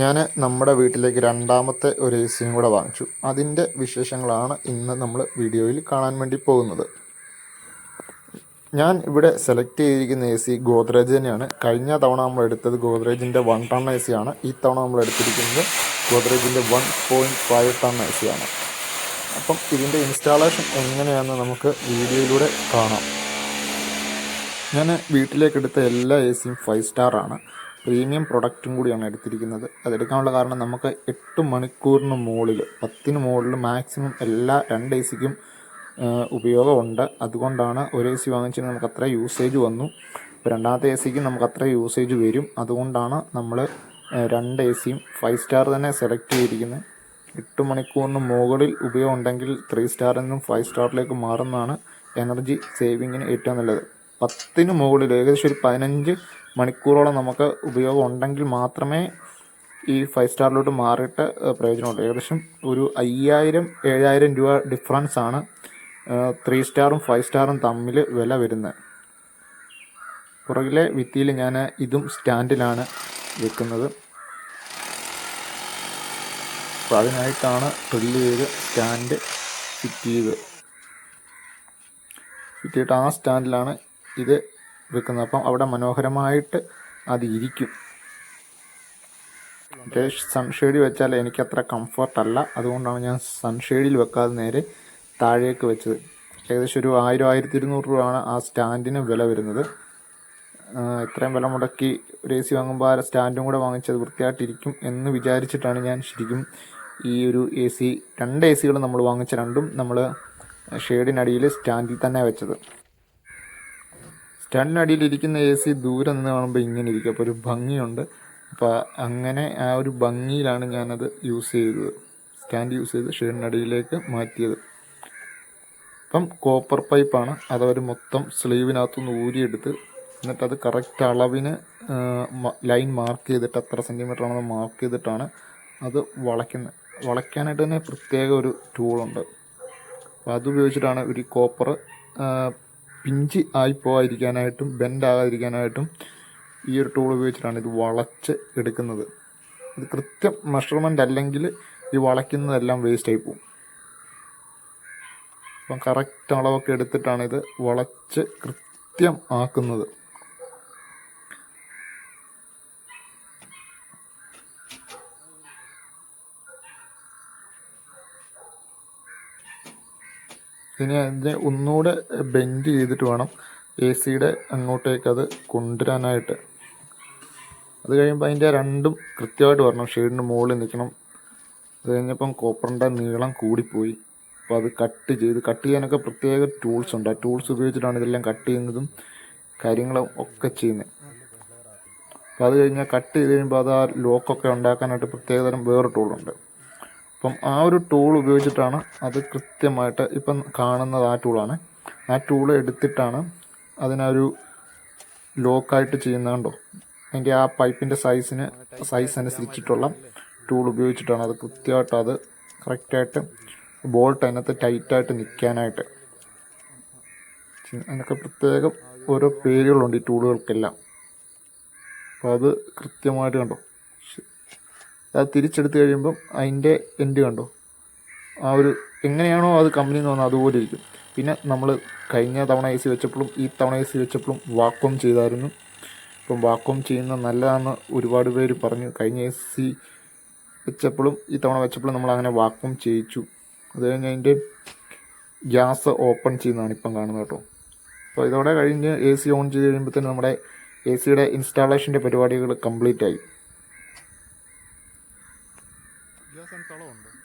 ഞാൻ നമ്മുടെ വീട്ടിലേക്ക് രണ്ടാമത്തെ ഒരു എ സിയും കൂടെ വാങ്ങിച്ചു. അതിന്റെ വിശേഷങ്ങളാണ് ഇന്ന് നമ്മൾ വീഡിയോയിൽ കാണാൻ വേണ്ടി പോകുന്നത്. ഞാൻ ഇവിടെ സെലക്ട് ചെയ്തിരിക്കുന്ന എ സി ഗോദ്രേജ് തന്നെയാണ്. കഴിഞ്ഞ തവണ നമ്മൾ എടുത്തത് ഗോദ്രേജിന്റെ വൺ ടൺ എ സി ആണ്. ഈ തവണ നമ്മൾ എടുത്തിരിക്കുന്നത് ഗോദ്രേജിന്റെ one point five ton A C ആണ്. അപ്പം ഇതിന്റെ ഇൻസ്റ്റാളേഷൻ എങ്ങനെയാണെന്ന് നമുക്ക് വീഡിയോയിലൂടെ കാണാം. ഞാൻ വീട്ടിലേക്ക് എടുത്ത എല്ലാ എ സിയും ഫൈവ് സ്റ്റാർ ആണ്. പ്രീമിയം പ്രൊഡക്റ്റും കൂടിയാണ് എടുത്തിരിക്കുന്നത്. അതെടുക്കാനുള്ള കാരണം നമുക്ക് എട്ട് മണിക്കൂറിന് മുകളിൽ പത്തിന് മുകളിൽ മാക്സിമം എല്ലാ രണ്ട് എ സിക്കും ഉപയോഗമുണ്ട്. അതുകൊണ്ടാണ് ഒരു എ സി വാങ്ങിച്ചതിന് നമുക്ക് അത്ര യൂസേജ് വന്നു. ഇപ്പോൾ രണ്ടാമത്തെ എ സിക്ക് നമുക്ക് അത്ര യൂസേജ് വരും. അതുകൊണ്ടാണ് നമ്മൾ രണ്ട് എ സിയും ഫൈവ് സ്റ്റാർ തന്നെ സെലക്ട് ചെയ്തിരിക്കുന്നത് എട്ട് മണിക്കൂറിന് മുകളിൽ ഉപയോഗം ഉണ്ടെങ്കിൽ ത്രീ സ്റ്റാറിൽ നിന്നും ഫൈവ് സ്റ്റാറിലേക്ക് മാറുന്നതാണ് എനർജി സേവിങ്ങിന് ഏറ്റവും നല്ലത്. പത്തിന് മുകളിൽ ഏകദേശം ഒരു പതിനഞ്ച് മണിക്കൂറോളം നമുക്ക് ഉപയോഗം ഉണ്ടെങ്കിൽ മാത്രമേ ഈ ഫൈവ് സ്റ്റാറിലോട്ട് മാറിയിട്ട് പ്രയോജനമുള്ളൂ. ഏകദേശം ഒരു അയ്യായിരം ഏഴായിരം രൂപ ഡിഫറൻസ് ആണ് ത്രീ സ്റ്റാറും ഫൈവ് സ്റ്റാറും തമ്മിൽ വില വരുന്നത്. പുറകിലെ വിത്തിയിൽ ഞാൻ ഇതും സ്റ്റാൻഡിലാണ് വെക്കുന്നത്. അപ്പോൾ അതിനായിട്ടാണ് ഡ്രില്ല് ചെയ്ത് സ്റ്റാൻഡ് ഫിറ്റ് ചെയ്ത് ഫിറ്റ് ചെയ്തിട്ട് ആ സ്റ്റാൻഡിലാണ് ഇത് വെക്കുന്നത് അപ്പം അവിടെ മനോഹരമായിട്ട് അത് ഇരിക്കും. സൺഷെയ്ഡിൽ വെച്ചാൽ എനിക്കത്ര കംഫർട്ടല്ല അതുകൊണ്ടാണ് ഞാൻ സൺഷെയ്ഡിൽ വെക്കാതെ നേരെ താഴേക്ക് വെച്ചത്. ഏകദേശം ഒരു ആയിരം ആയിരത്തി ഇരുന്നൂറ് രൂപയാണ് ആ സ്റ്റാൻഡിന് വില വരുന്നത്. ഇത്രയും വില മുടക്കി ഒരു എ സി വാങ്ങുമ്പോൾ ആ സ്റ്റാൻഡും കൂടെ വാങ്ങിച്ചത് വൃത്തിയായിട്ടിരിക്കും എന്ന് വിചാരിച്ചിട്ടാണ് ഞാൻ ശരിക്കും ഈ ഒരു എ സി രണ്ട് എ സികൾ നമ്മൾ വാങ്ങിച്ച രണ്ടും നമ്മൾ ഷെയ്ഡിനടിയിൽ സ്റ്റാൻഡിൽ തന്നെ വെച്ചത്. സ്റ്റാൻഡിനടിയിൽ ഇരിക്കുന്ന എ സി ദൂരെ നിന്ന് കാണുമ്പോൾ ഇങ്ങനെ ഇരിക്കും. അപ്പോൾ ഒരു ഭംഗിയുണ്ട്. അപ്പോൾ അങ്ങനെ ആ ഒരു ഭംഗിയിലാണ് ഞാനത് യൂസ് ചെയ്തത്. സ്റ്റാൻഡ് യൂസ് ചെയ്ത് ഷെഡിനടിയിലേക്ക് മാറ്റിയത്. അപ്പം കോപ്പർ പൈപ്പാണ് അതവർ മൊത്തം സ്ലീവിനകത്തുനിന്ന് ഊരിയെടുത്ത് എന്നിട്ട് അത് കറക്റ്റ് അളവിന് ലൈൻ മാർക്ക് ചെയ്തിട്ട് എത്ര സെന്റിമീറ്റർ ആണെന്ന് മാർക്ക് ചെയ്തിട്ടാണ് അത് വളയ്ക്കുന്നത്. വളയ്ക്കാനായിട്ട് തന്നെ പ്രത്യേക ഒരു ടൂളുണ്ട് അപ്പോൾ അത് ഉപയോഗിച്ചിട്ടാണ് ഒരു കോപ്പർ പിഞ്ച് ആയി പോകാതിരിക്കാനായിട്ടും ബെൻഡ് ആകാതിരിക്കാനായിട്ടും ഈ ഒരു ടൂൾ ഉപയോഗിച്ചിട്ടാണ് ഇത് വളച്ച് എടുക്കുന്നത്. ഇത് കൃത്യം മെഷർമെന്റ് അല്ലെങ്കിൽ ഈ വളയ്ക്കുന്നതെല്ലാം വേസ്റ്റ് ആയി പോകും. അപ്പം കറക്റ്റ് അളവൊക്കെ എടുത്തിട്ടാണ് ഇത് വളച്ച് കൃത്യം ആക്കുന്നത്. ഇനി അതിനെ ഒന്നുകൂടെ ബെൻഡ് ചെയ്തിട്ട് വേണം എ സിയുടെ അങ്ങോട്ടേക്ക് അത് കൊണ്ടുവരാനായിട്ട്. അത് കഴിയുമ്പോൾ അതിന്റെ രണ്ടും കൃത്യമായിട്ട് വരണം. ഷെയ്ഡിന് മുകളിൽ നിൽക്കണം. അത് കഴിഞ്ഞപ്പം കോപ്പറിന്റെ നീളം കൂടിപ്പോയി. അപ്പോൾ അത് കട്ട് ചെയ്ത് കട്ട് ചെയ്യാനൊക്കെ പ്രത്യേക ടൂൾസ് ഉണ്ട്. ആ ടൂൾസ് ഉപയോഗിച്ചിട്ടാണ് ഇതെല്ലാം കട്ട് ചെയ്യുന്നതും കാര്യങ്ങളും ഒക്കെ ചെയ്യുന്നത്. അപ്പോൾ അത് കഴിഞ്ഞാൽ കട്ട് ചെയ്ത് കഴിയുമ്പോൾ അത് ആ ലോക്കൊക്കെ ഉണ്ടാക്കാനായിട്ട് പ്രത്യേകതരം വേറെ ടൂളുണ്ട് അപ്പം ആ ഒരു ടൂൾ ഉപയോഗിച്ചിട്ടാണ് അത് കൃത്യമായിട്ട് ഇപ്പം കാണുന്നത് ആ ടൂളാണ് ആ ടൂൾ എടുത്തിട്ടാണ് അതിനൊരു ലോക്കായിട്ട് ചെയ്യുന്നതുണ്ടോ അതിന്റെ ആ പൈപ്പിന്റെ സൈസിന് സൈസ് അനുസരിച്ചിട്ടുള്ള ടൂൾ ഉപയോഗിച്ചിട്ടാണ് അത് കൃത്യമായിട്ട് അത് കറക്റ്റായിട്ട് ബോൾട്ട് അതിനകത്ത് ടൈറ്റായിട്ട് നിൽക്കാനായിട്ട്. അതിനൊക്കെ പ്രത്യേകം ഓരോ പേരുകളുണ്ട് ഈ ടൂളുകൾക്കെല്ലാം അപ്പോൾ അത് കൃത്യമായിട്ട് കണ്ടോ? അത് തിരിച്ചെടുത്ത് കഴിയുമ്പം അതിന്റെ എൻഡ് കണ്ടോ? ആ ഒരു എങ്ങനെയാണോ അത് കമ്പനി എന്ന് പറഞ്ഞാൽ അതുപോലെ ഇരിക്കും. പിന്നെ നമ്മൾ കഴിഞ്ഞ തവണ എ സി വെച്ചപ്പോഴും ഈ തവണ എ സി വെച്ചപ്പോഴും വാക്വം ചെയ്തായിരുന്നു. ഇപ്പം വാക്വം ചെയ്യുന്ന നല്ലതാണെന്ന് ഒരുപാട് പേര് പറഞ്ഞു. കഴിഞ്ഞ എ സി വെച്ചപ്പോഴും ഈ തവണ വെച്ചപ്പോഴും നമ്മൾ അങ്ങനെ വാക്വം ചെയ്യിച്ചു. അത് കഴിഞ്ഞ് അതിന്റെ ഗ്യാസ് ഓപ്പൺ ചെയ്യുന്നതാണ് ഇപ്പം കാണുന്നത് കേട്ടോ. അപ്പോൾ ഇതോടെ കഴിഞ്ഞ് എ സി ഓൺ ചെയ്ത് കഴിയുമ്പോഴത്തേന് നമ്മുടെ എ സിയുടെ ഇൻസ്റ്റാളേഷന്റെ പരിപാടികൾ കംപ്ലീറ്റ് ആയി.